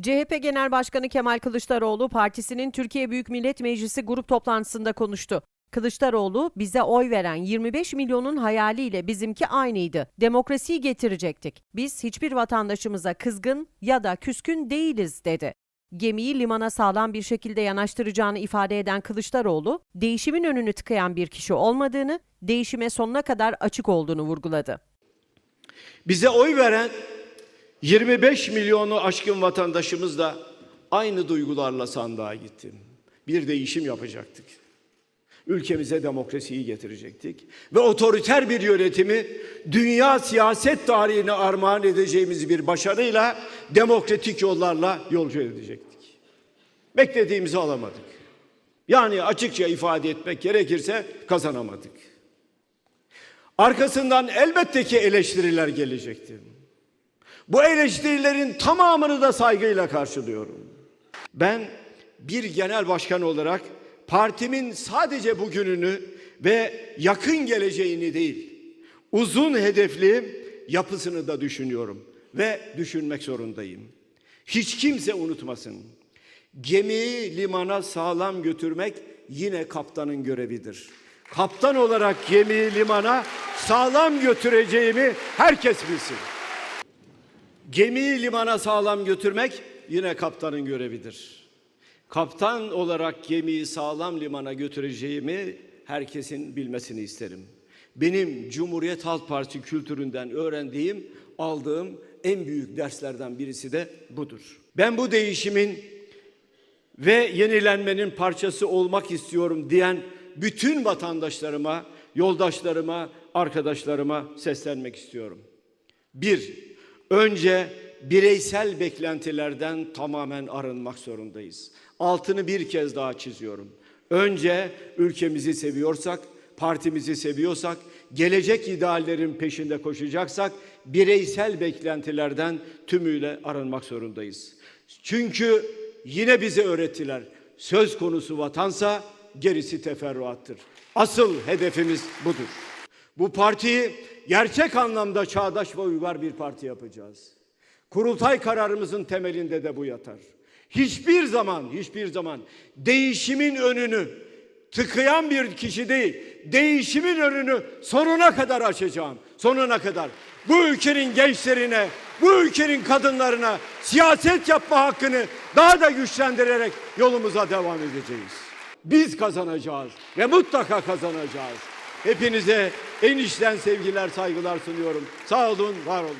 CHP Genel Başkanı Kemal Kılıçdaroğlu partisinin Türkiye Büyük Millet Meclisi grup toplantısında konuştu. Kılıçdaroğlu bize oy veren 25 milyonun hayaliyle bizimki aynıydı. Demokrasiyi getirecektik. Biz hiçbir vatandaşımıza kızgın ya da küskün değiliz dedi. Gemiyi limana sağlam bir şekilde yanaştıracağını ifade eden Kılıçdaroğlu, değişimin önünü tıkayan bir kişi olmadığını, değişime sonuna kadar açık olduğunu vurguladı. Bize oy veren 25 milyonu aşkın vatandaşımız da aynı duygularla sandığa gitti. Bir değişim yapacaktık. Ülkemize demokrasiyi getirecektik ve otoriter bir yönetimi dünya siyaset tarihine armağan edeceğimiz bir başarıyla demokratik yollarla yolcu edecektik. Beklediğimizi alamadık. Yani açıkça ifade etmek gerekirse kazanamadık. Arkasından elbette ki eleştiriler gelecekti. Bu eleştirilerin tamamını da saygıyla karşılıyorum. Ben bir genel başkan olarak partimin sadece bugününü ve yakın geleceğini değil, uzun hedefli yapısını da düşünüyorum ve düşünmek zorundayım. Hiç kimse unutmasın. Gemiyi limana sağlam götürmek yine kaptanın görevidir. Kaptan olarak gemiyi limana sağlam götüreceğimi herkes bilsin. Gemiyi limana sağlam götürmek yine kaptanın görevidir. Kaptan olarak gemiyi sağlam limana götüreceğimi herkesin bilmesini isterim. Benim Cumhuriyet Halk Partisi kültüründen öğrendiğim, aldığım en büyük derslerden birisi de budur. Ben bu değişimin ve yenilenmenin parçası olmak istiyorum diyen bütün vatandaşlarıma, yoldaşlarıma, arkadaşlarıma seslenmek istiyorum. Bir, önce bireysel beklentilerden tamamen arınmak zorundayız. Altını bir kez daha çiziyorum. Önce ülkemizi seviyorsak, partimizi seviyorsak, gelecek ideallerin peşinde koşacaksak bireysel beklentilerden tümüyle arınmak zorundayız. Çünkü yine bize öğrettiler. Söz konusu vatansa gerisi teferruattır. Asıl hedefimiz budur. Bu partiyi gerçek anlamda çağdaş ve uygar bir parti yapacağız. Kurultay kararımızın temelinde de bu yatar. Hiçbir zaman, hiçbir zaman değişimin önünü tıkayan bir kişi değil, değişimin önünü sonuna kadar açacağım. Sonuna kadar. Bu ülkenin gençlerine, bu ülkenin kadınlarına siyaset yapma hakkını daha da güçlendirerek yolumuza devam edeceğiz. Biz kazanacağız ve mutlaka kazanacağız. Hepinize en içten sevgiler, saygılar sunuyorum. Sağ olun, var olun.